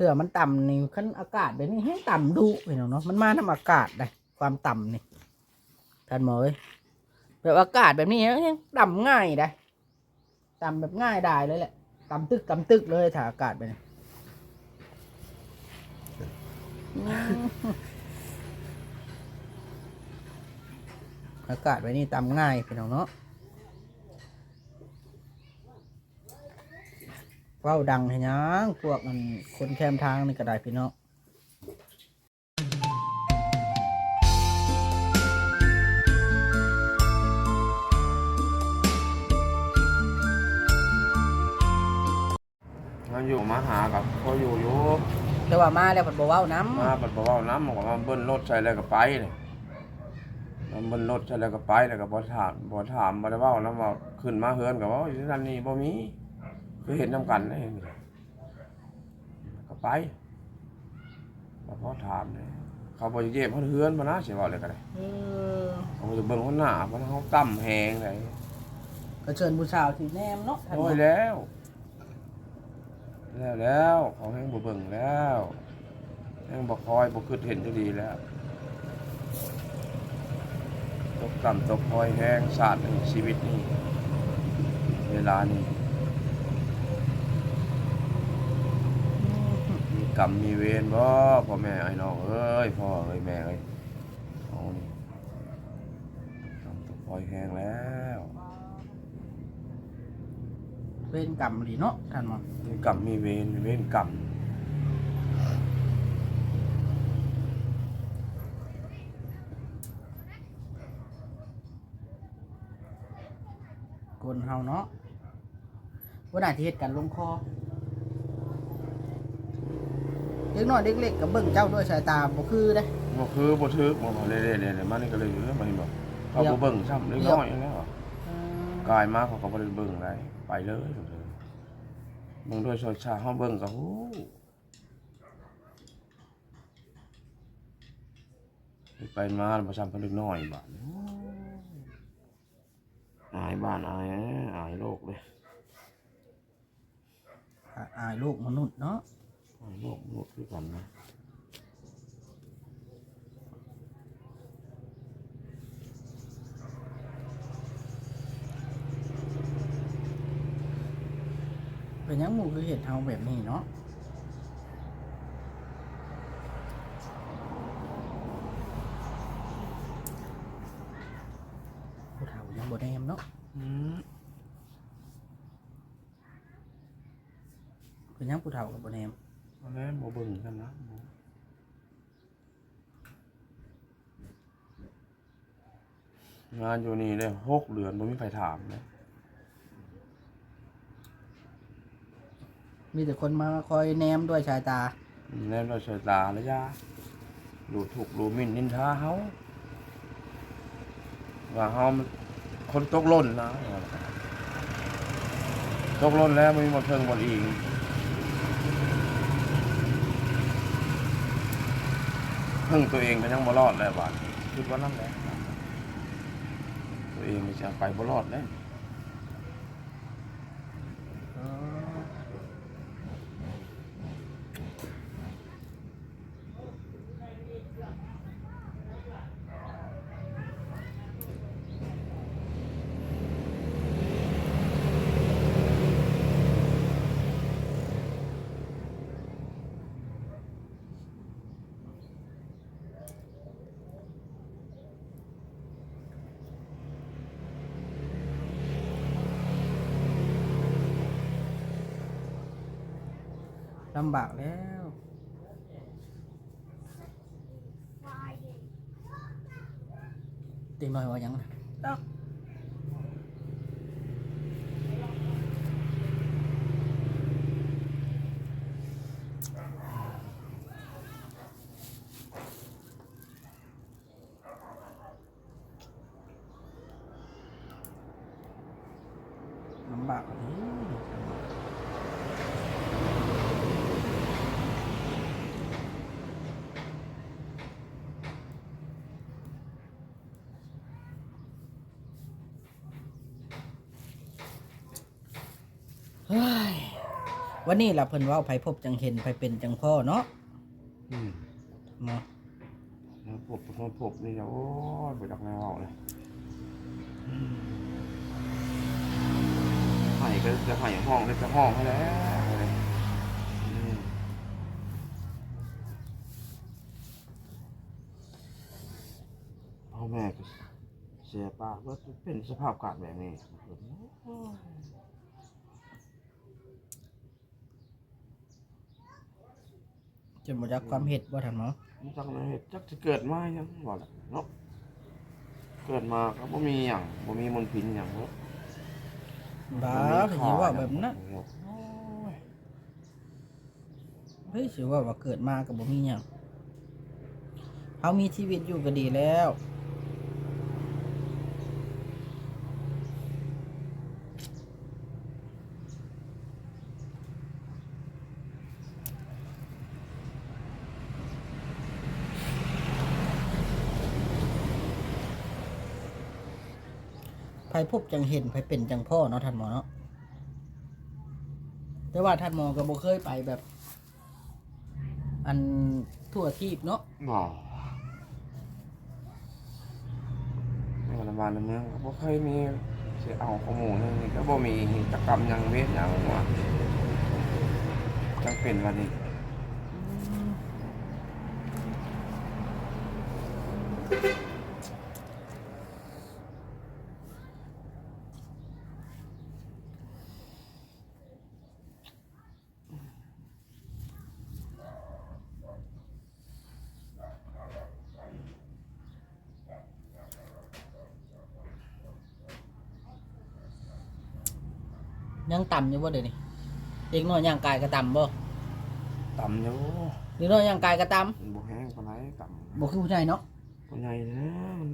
เถื่อมันต่ำนี่ขั้นอากาศแบบนี้ให้ต่ำดุพี่น้องเนาะมันมาทำอากาศได้ความต่ำนี่ท่านหมอเอ้ยแบบอากาศแบบนี้ยังต่ำง่ายได้ต่ำแบบง่ายได้เลยแหละต่ำตึกต่ำตึกเลยถ้าอากาศแบบนี้อืมอากาศแบบนี้ต่ำง่ายพี่น้องเนาะ เว้าดังให้หยังพวกมันคนแคมทางนี่ก็ได้พี่น้องมาอยู่มาหากับพออยู่อยู่แต่ว่ามาแล้วเพิ่นบ่เว้านํมาปัดบ่เว้าน้ำบอกว่ามาเบิ้ลรถใส่แล้วก็ไปเลยมาเบิ้ลรถใส่แล้วก็ไปแล้วก็บ่ถามบ่ถามบ่ได้เว้านํว่าขึ้นมาเฮือนก็เว่าอยู่นั่นนี่บ่มี คือเห็นนํกันเลยก็ไปบ่พอถามเลยเขาบ่เย็บเพิ่นเฮือนมานะสิเว้าเลยก็ได้เออเขาบ่จะเบิ่งคนหน้าเพราะเขาตั้มแหงได้ก็เชิญผู้สาวที่แนมเนาะท่านโอ้ยเนาะแล้ว แล้วแล้วเขาแห้งบ่เบิ่งแล้วแห้งบ่คอยบ่คิดเห็นจะดีแล้วตกต่ำตกคอยแห้งศาสตร์นี่ชีวิตนี่เวลานี่มี กรรมมีเวรบ่พ่อแม่ไอ้น้องเอ้ยพ่อเอ้ยแม่เอ้ยเอานี่ตกต่ำตกคอยแห้งแล้วเป็นกรรมดีเนาะท่านหมอมีกรรมมีเวรมีเวรกรรมคนเฮาเนาะบ่น่าสิเฮ็ดกันลงคอเด็กน้อยเด็กเล็กก็เบิ่งเจ้าด้วยสายตาบ่คือเด้ บ่คือบ่ถึกบ่บ่เล่ๆๆๆมันนี่ก็เลยอยู่แล้วมันบ่เขาเดี๋ยวบ่เบิ่งซ้ำเล็กเดี๋ยวน้อยแล้วเออกายมาเขาก็บ่ได้เบิ่งได้ไปเลยเบิ่งด้วยชอยชาเฮาเบิ่งก็ฮู้ไปมาบ่ซ้ำเพิ่นเล็กน้อยบาดนี้อายบ้านอายนะอายโลกเลยอายลูกมนุษย์เนาะ อายโลกโลกคือกันนะเป็นหยังหมู่คือเฮ็ดเฮาแบบนี้เนาะผู้เฒ่ายังบ่แนมเนาะอืมเป็นหยังผู้เฒ่ากับบ่แนมเอาแล้วบ่เบิ่งกันนะบ่งานอยู่นี่ได้หกเดือนบ่มีใครถามเลยมีแต่คนมาคอยแนมด้วยสายตา แน่นว่าสายตาระยะดูถูกดูหมิ่นนินทาเฮาว่าเฮามันคนตกหล่นนะตกหล่นแล้วมันมีหมดเทิงหมดอีกพึ่งตัวเองก็ยังบ่รอดแล้วบาดคิดว่านั่นแหละ ตัวเองมันจะไปบ่รอดแล้ว ลำบากแล้วเด็กน้อยว่าหยังนะลำบากเลย วันนี้ล่ะเพิ่นเว่าไผพบจังเห็นไผเป็นจังพ่อเนาะอืมเนาะมาพบมาพบนี่จะโอ้ยไปดักแนวเอาเลยไห้ก็จะไห้ห้องเลยจะห้องให้แล้วเลยอืมพ่อแม่ก็เสียปากว่าเป็นสภาพอากาศแบบนี้ จนบ่จักความเฮ็ดบ่ทันหมอมันจักเลยจักจะเกิดมายังบ่ล่ะเนาะเกิดมาก็บ่มีหยังบ่มีมนต์พินหยังเนาะบ้าสิว่าแบบนั้นโอ้ยเฮ้ยสิว่าว่าเกิดมาก็บ่มีหยังเฮามีชีวิตอยู่ก็ดีแล้ว พบจังเห็นไผเป็นจังพ่อเนาะท่านหมอเนาะแต่ว่าท่านหมอก็บ่เคยไปแบบ อันทั่วทีบเนาะบ่ในวันวานในเมืองก็บ่เคยมีเสิเอาข้อมูลนี่ก็บ่มีกิจกรรมหยังเวทหยังว่าจังเป็นวันนี้ยัง ต่ำอยู่บ่เดี๋ยวนี้เด็กน้อยย่างกายก็ต่ำบ่ต่ำอยู่เด็กน้อยย่างกายก็ต่มันบ่แห้งปานใดต่ำำบ่คือผู้ชายเนาะบ่ใหญ่นะมัน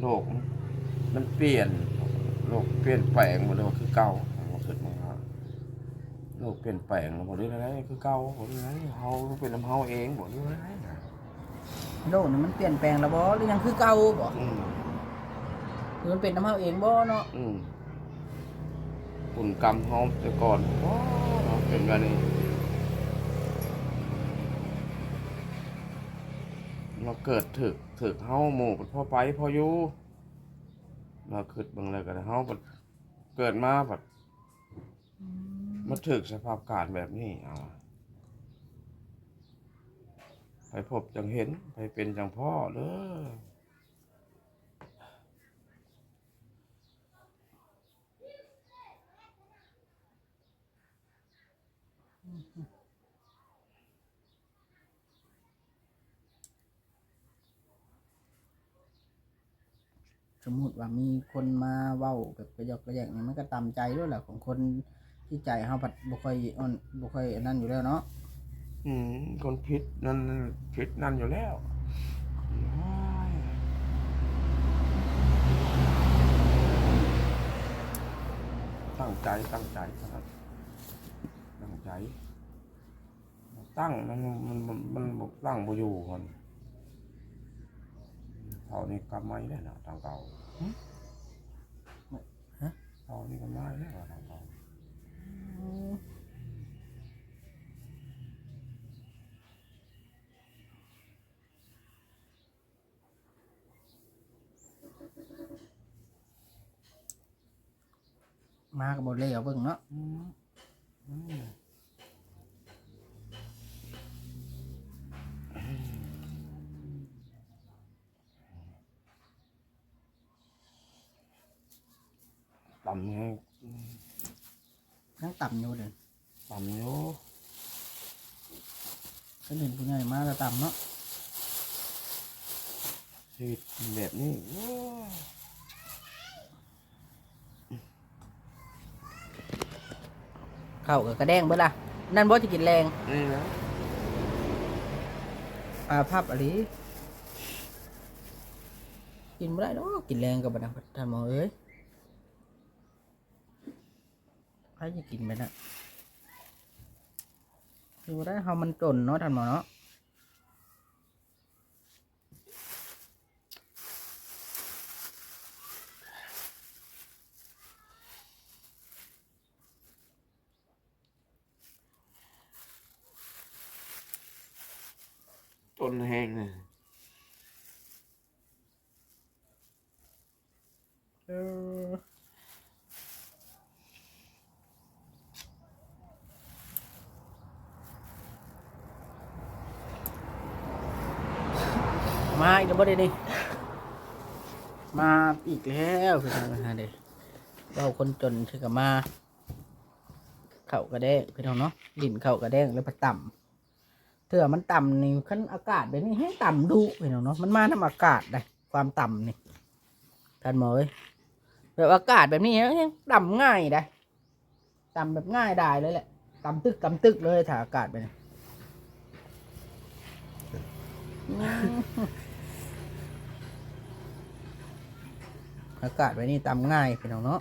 โลกมันมันเป ลี่ยนโลกเปลี่ยนแปลงหมดเลยว่าคือเก่าบ่คิดมั้งครับโลกเปลี่ยนแปลงบ่ได้อะไรคือเก่าบ่ได้อะไรเฮาเป็นลำเฮาเองบ่ได้อะไรนะโลกนี่มันเปลี่ยนแปลงแล้วบ่หรือยังคือเก่าบ่อืมหรือมันเป็นน้ำเฮาเองบ่เนาะอืมบุญกรรมเฮาแต่ก่อนว้าเนาะเป็นแบบนี้มาเกิดถึกถึกเฮาหมู่พ่อไปพ่ออยู่ มาคิดเบิ่งเลยก็ได้เฮาบัดเกิดมาบัดมาถึกสภาพอากาศแบบนี้เอาไปพบจังเห็น ไปเป็นจังพ่อเด้อ สมมติว่ามีคนมาเว้าแบบกระยอกกระแยกนี่มันก็ตามใจด้วยแหละของคนที่ใจเฮาผัดบ่ค่อยอ่อนบ่ค่อยอันนั้นอยู่แล้วเนาะอืมคนพิษนั่นพิษนั่นอยู่แล้ว ตั้งใจตั้งใจครับตั้งใจ ตั้งมันมันมันมันตั้งบ่อยู่คน เท่านี้กำไม่ได้นะทางเก่าฮะเท่านี้กำไม่ได้นะทางเก่ามาก็บ่เลยเอาเบิ่งเนาะ อืมอืมต่ำไง ยังต่ำ อยู่เด้อต่ำอยู่ก็เห็นผู้ใหญ่มาแล้วต่ำเนาะชีวิตแบบนี้โอ้ยข้าวก็กระแดงเบิดล่ะ นั่นบ่จะกินแรงนี่นะปลาพับอะไรกินไม่ได้เนาะกินแรงกับบัดนั้นท่านหมอเอ้ย รจะกินไปนะคือว่ได้เฮามันจนเนาะท่านหมอเนาะต้นแห้งนะเอีกแล้วบ่ได้นี่มาอีกแล้วพี่น้องนะเด้เราคนจนคือกับมา เข่ากระแดงพี่น้องเนาะดินเข่ากระแดงแล้วไปต่ำเถื่อมันต่ำนี่ขั้นอากาศแบบนี้ให้ต่ำดุพี่น้องเนาะมันมาน้ำอากาศได้ความต่ำนี่ท่านหมอเอ้ยแบบอากาศแบบนี้ให้ต่ำง่ายได้ต่ำแบบง่ายได้เลยแหละต่ำตึกต่ำตึกเลยถ้าอากาศแบบนี้ อากาศแบบนี้ต่ำง่ายพี่น้องเนาะ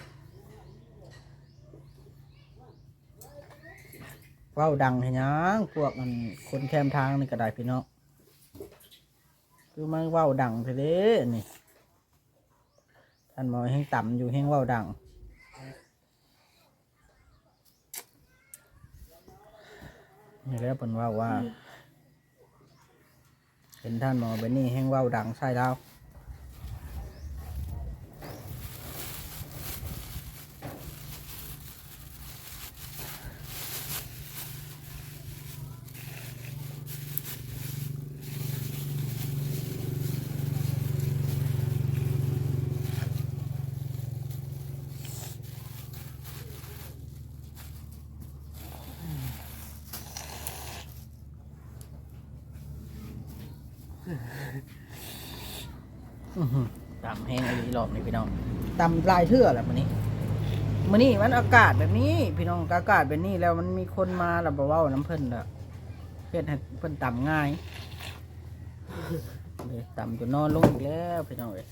เว้าดังเห็นยังพวกมันคนแคมทางนี่ก็ได้พี่น้องคือมันเว้าดังเด้นี่ท่านหมอแห้งต่ำอยู่แห้งเว้าดังนี่แล้วเพิ่นว่าว่า เห็นท่านหมอไปนี่แห้งเว้าดังใช่แล้ว อื้อหือต่ำแห้งอะไรรอบนี้พี่น้อง ลายเทื่อแหละมันนี้มันนี่มันอากาศแบบนี้ พี่น้องอากาศแบบนี้แล้วมันมีคนมาแล้วบอกว่าน้ำเพิ่นละเพื่อนให้เพิ่นต่ำง่ายต่ำจนนอนลงอีกแล้วพี่น้องเอ้ย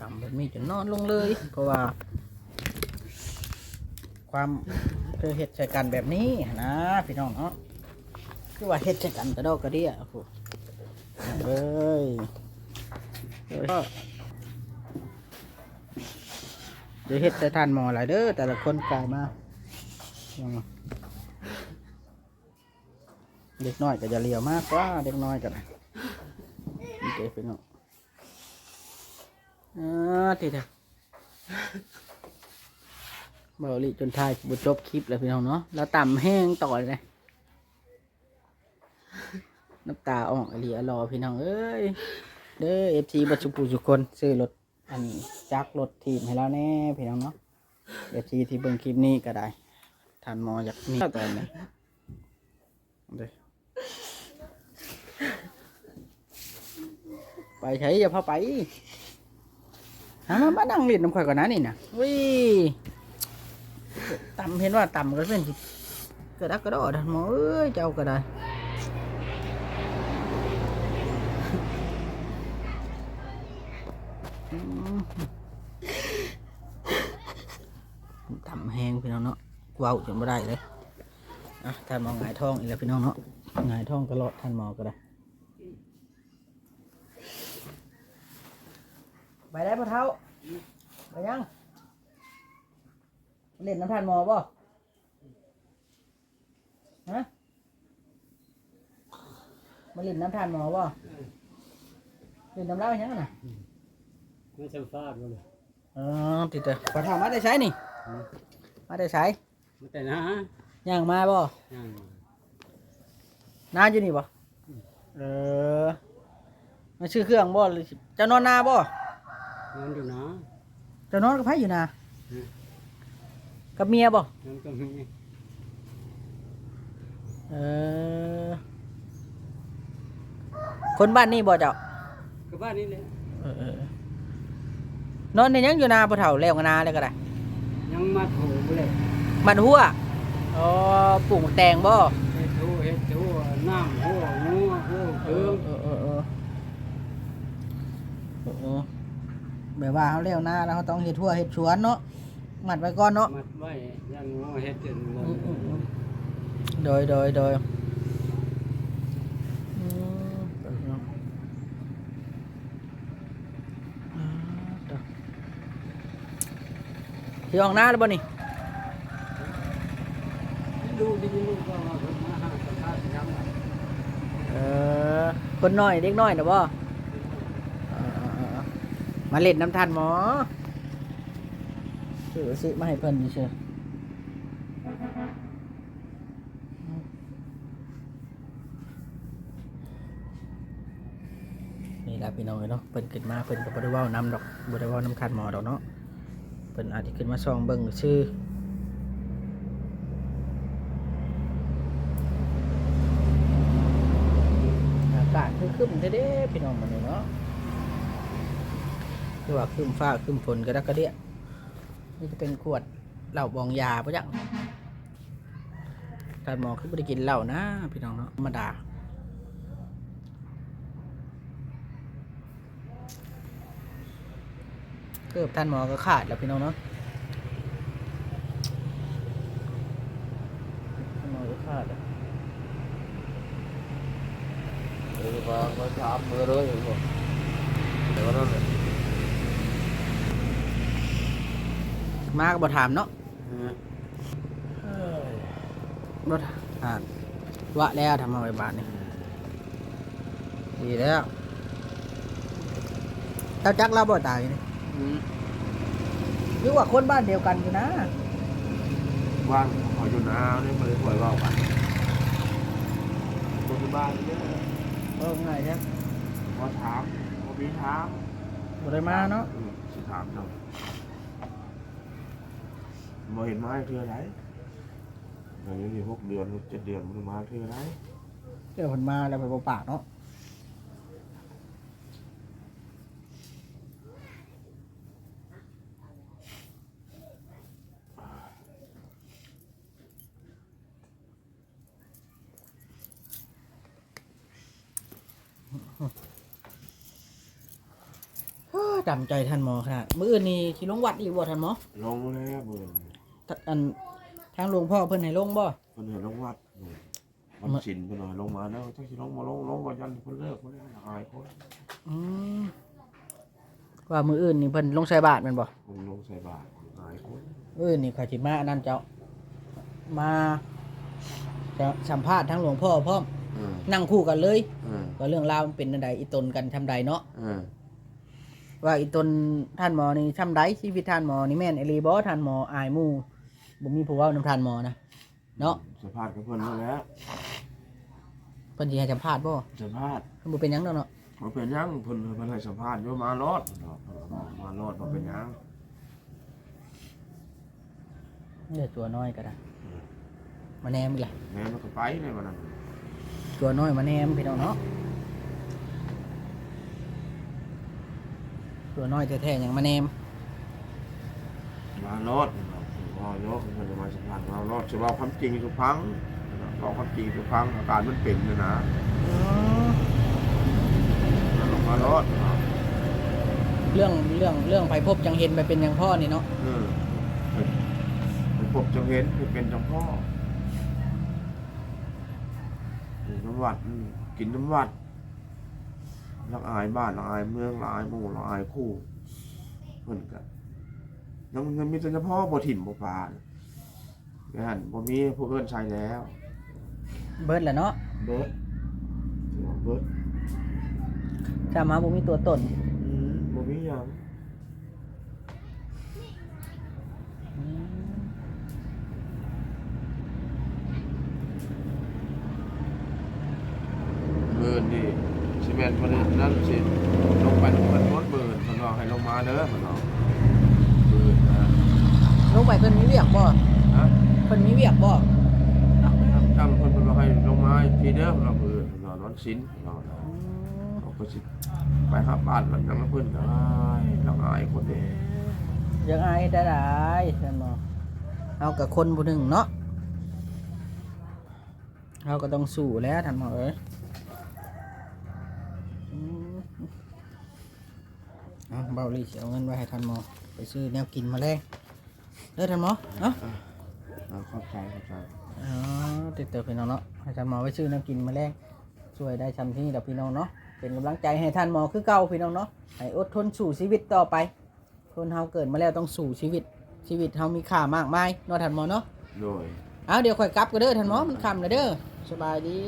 ต่ำแบบนี้จนนอนลงเลย เพราะว่า ความเคยเห็ดใส่กันแบบนี้นะพี่น้องเนาะคือว่าเห็ดใส่กันกระดอกกระเดี่ยโอ้โหเอ้ยเดี๋ยวเฮ็ดแต่ทานหมอหลายเด้อแต่ละคนกลายมาเด็กน้อยก็จะเลียวมากกว่าเด็กน้อยกันนี่เจ๊พี่น้องอ่าทีเดียวเบาลีจนท้ายบุจบคลิปแล้วพี่น้องเนาะแล้วต่ำแห้งต่อเลยน้ำตาออกอหลีอรอพี่น้องเอ้ยเด้อเอฟซีบัชุปูสุคนซื้อรถ อันจักรถทีมให้แล้วแน่พี่น้องเนาะเอฟซีที่เบิ่งคลิปนี้ก็ได้ทานหมออยากมีตอนนี้เด้อไปใช้อย่าพาไปหามานั่งเล่นน้ำข่อยก่อนนะนี่นะวิต่ำเห็นว่าต่ำก็เป็นกระดักกระดอทานหมอเอ้ยเจ้าก็ได้ อืมทำแห้งพี่น้องเนาะเว้าวจนไม่ได้เลยอะท่านหมอหงายท้องอีกแล้วพี่น้องเนาะหงายท้องก็รอดท่านหมอก็ได้ไปได้ปะเท้าไปยังเล่นน้ำท่านหมอป่ะฮะมาเล่นน้ำท่านหมอป่ะเล่นน้ำเล่าอย่างนั้นน่ะไม่ใช่ฟาดบ่เลยอ๋อติดเถอะปลาทองมาได้ใช้นี่มาได้ใช้ มันแต่นะย่างมาบ่ย่างน้าอยู่นี่บ่เออมาชื่อเครื่องบ่หรือสิเจะนอนนาบ่นอนอยู่นะเจะนอนกับไผอยู่นาอืมกับเมียบ่นอนก็มีเออ คนบ้านนี่บ่เจ้าก็บ้านนี้เลยเออเออเออนอนในยังอยู่นาบ่เฒ่าแล้วกันนาเลยก็ได้ยังมาถูบ่เลย บ้านหัวอ๋อปลูกแตงบ่เฮ็ดถูเฮ็ดถูน้ำหัวงูหัวเอเอิอเออเออเออเออเออแบบว่าเขาเลี้ยวหน้าแล้วเขาต้องเฮ็ดทั่วเฮ็ดสวนเนาะหมัดไว้ก่อนเนาะ มัดไว้ยันงอเฮ็ดจนหมดอืมอืม โดยโดยโดยอืมเดี๋ยวเนาะอ่าเดี๋ยวที่ห้องน้าหรือเปล่านี่ ดูดีลูกก็ว่าเพิ่นมาหาสัมภาษณ์ย้ำว่าเออคนน้อยเด็กน้อยนะบ่เออมาเล่นน้ำทันหมอซื้อซื้อมาให้เพิ่นนี่เชียวนี่แหละพี่น้องเอ้ยเนาะเพิ่นขึ้นมาเพิ่นก็บ่ได้เว้านำดอกบ่ได้เว้านำคันหมอดอกเนาะเพิ่นอาจจะขึ้นมาส่องเบิ่งชื่อากาศคือคึมเด้พี่น้องมันนี่เนาะคือว่าคึมฟ้าคึมฝนก็ไดักกระเดียนี่จะเป็นขวดเหล้าบองยาปะจังท่านหมอคือบ่ได้กินเหล้านะ พี่น้องเนาะธรรมดาเกือบท่านหมอก็ขาดแล้วพี่น้องเนาะท่านหมอก็ขาดแล้ว เออ มามาถามมือเลยบ่เดี๋ยวนั่นแหละมาก็บ่ถามเนาะเอ้ยบ่ถามวะแล้วทำมาไว้บาทนี่ดีแล้วเจ้าจักเราบ่ตายนี่อืมหรือว่าคนบ้านเดียวกันอยู่นะบ้านขออยู่นาเนี่ยบ่ได้ปล่อยเว้ากันคนที่บ้านเนี่ย เออง่ายใช่พอถามพอมีถามบ่ได้มาเนาะอืมสิถามเนาะบ่เห็นไม้คืออะไรอย่างนี้หกเดือนหกเจ็ดเดือนมันมาคืออะไรเดี๋ยวเพิ่นมาแล้วไปบ่ปากเนาะ ดำใจท่านหมอขนาดมื้ออื่นนี่สิลงวัดอีกบ่ท่านหมอลงแล้วเบิ่นท่านอันทางหลวงพ่อเพิ่นให้ลงบ่เพิ่นให้ลงวัดเบิ่นวันศิลป์เพิ่นให้ลงมาแล้วจักสิลงมาลงลงก็ยันเพิ่นเลิกบ่ได้อายคนอืมว่ามื้ออื่นนี่เพิ่นลงใส่บาตรแม่นบ่ผมลงใส่บาตรอายคนมื้ออื่นนี่เขาสิมาอันนั้นเจ้า มาจะสัมภาษณ์ทั้งหลวงพ่อพร้อมเออนั่งคู่กันเลย เออ ว่าเรื่องราวมันเป็นอันใดอีตนกันทำใดเนาะเออว่าอีตนท่านหมอนี่ทำใดชีวิตท่านหมอนี่แม่นอหลีบ่ท่านหมออายหมู่บ่มีผู้เว้านำท่านหมอนะเนาะสัมภาษณ์กับเพิ่นมาแล้วเพิ่นสิให้สัมภาษณ์บ่สัมภาษณ์เพิ่นบ่เป็นหยังดอกเนาะบ่เป็นหยังเพิ่นเพิ่นให้สัมภาษณ์อยู่มารอดเนาะเพิ่นบอกมารอดบ่เป็นหยังเลือตัวน้อยก็ได้มาแนมอีกล่ะแม่มันก็ไปในวันนั้น ตัวน้อยมาแนมพี่น้องเนาะตัวน้อยแท้ๆหยังมาแนมมารอดเนาะว่ายกเพิ่นจะมาสัมภาษณ์มารอดสิเว้าความจริงทุกครั้งเว้าความจริงทุกครั้งอาการมันเป็นน่ะนะแล้วมารอดเนาะเรื่องเรื่องเรื่องไปพบจังเห็นไปเป็นอย่างพ่อนี่เนาะเออไปพบจังเห็นไปเป็นจังพ่อกินน้ำวัดอืมกินน้ำวัดละอายบ้านละอายเมืองละอายหมู่ละอายคู่เพิ่นก็ยังยังมีแต่เฉพาะบ่ถิ่นบ่ปลาแม่นบ่มีผู้เอิ้นใช้แล้ว เบิร์ดแหละเนาะเบิดถือว่าเบิดถ้ามาบ่มีตัวตนอืมบ่มีหยังเบิ ดีสิแม่นบ่ได้นั่นสิลงไปลงไปรถเบิดเพิ่นว่าให้ลงมาเด้อเพิ่นว่าเบิดนะลงไปเพิ่นมีเวียกบ่ฮะเพิ่นมีเวียกบ่ตั้งเพิ่นเพิ่นว่าให้ลงมาพี่เด้อเพิ่นว่าเบิดเพิ่นว่าร้อนสินเพิ่นว่าเขาก็สิไปหาบ้านหลังนั้นแล้วเพิ่นก็อายละอายคนเด้ยังอายได้หลายท่นหมอเอากับคนผู้หนึ่งเนาะเราก็ต้องสู้แล้วท่านหมอเอ้ยอืม เอาเบาลีสิเอาเงินไว้ให้ท่านหมอ ไปซื้อแนวกินมาแลงเด้อท่านหมอเนาะเอาเข้าใจเข้าใจอ๋อติดเติมพี่น้องเนาะให้ท่านหมอไปซื้อน้ำกินมาแลกช่วยได้ชำที่นี่เดี๋ยวพี่น้องเนาะเป็นกำลังใจให้ท่านหมอคือเก่าพี่น้องเนาะให้อดทนสู่ชีวิตต่อไป คนเฮาเกิดมาแล้วต้องสู่ชีวิตชีวิตเฮามีค่ามากมายเนาะท่านหมอเนาะโดยเอาเดี๋ยวค่อยกลับกันเด้อท่านหมอมันค่ำแล้วเด้อสบายดี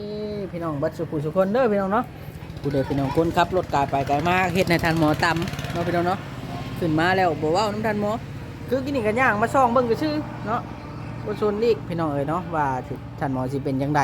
พี่น้องเบัดสุขุสุคนเด้อพี่น้องเนาะผู้ใดพี่น้องคนขับรถกายไปไกลมาเฮ็ดในท่านหมอตำ เนาะพี่น้องเนาะขึ้นมาแล้วบอกว่าน้ำทันหมอคือกินนี่กันย่างมาซ่องเบิ่งก็ชื่อเนาะบนชวนอีกพี่น้องเอ๋ยเนาะว่าท่านหมอสิเป็นยังไง